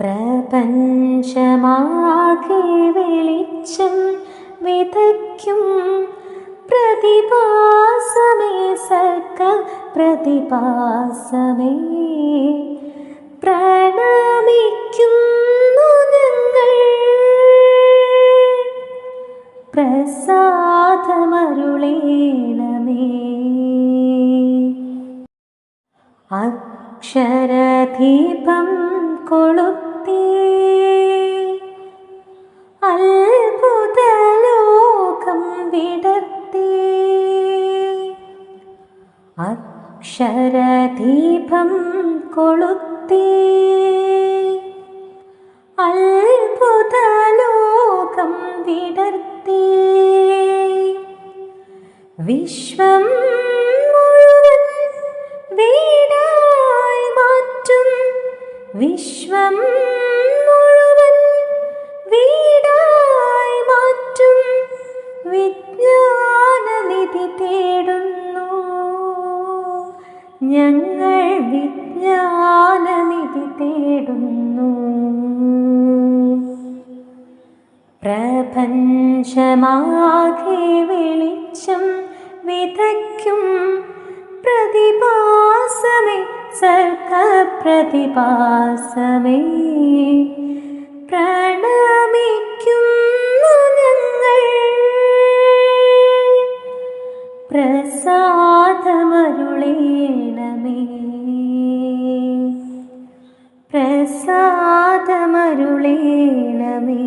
പ്രപഞ്ചമാകെ വെളിച്ചം വിതയ്ക്കും. പ്രതിഭാസമേ സർക്ക പ്രതിഭാസമേ പ്രണമിക്കുന്നു ഞങ്ങൾ. പ്രസാദമരുളേണമേ. അക്ഷരദീപം കൊളുത്തി അത്ഭുതലോകം വിടർത്തി. അക്ഷരദീപം കൊളുത്തി. അത്ഭുതലോകം വിടർത്തി. വിശ്വം വിശ്വം മുഴുവൻ വീടായി മാറ്റും. വിജ്ഞാനനിധി തേടുന്നു. ഞങ്ങൾ വിജ്ഞാനനിധി തേടുന്നു. പ്രപഞ്ചമാകെ വെളിച്ചം വിതയ്ക്കും പ്രതിഭാസമേ സർക്ക പ്രതിഭാസമേ പ്രണമിക്കുന്നു ഞങ്ങൾ. പ്രസാദമരുളേണമേ. പ്രസാദമരുളേണമേ.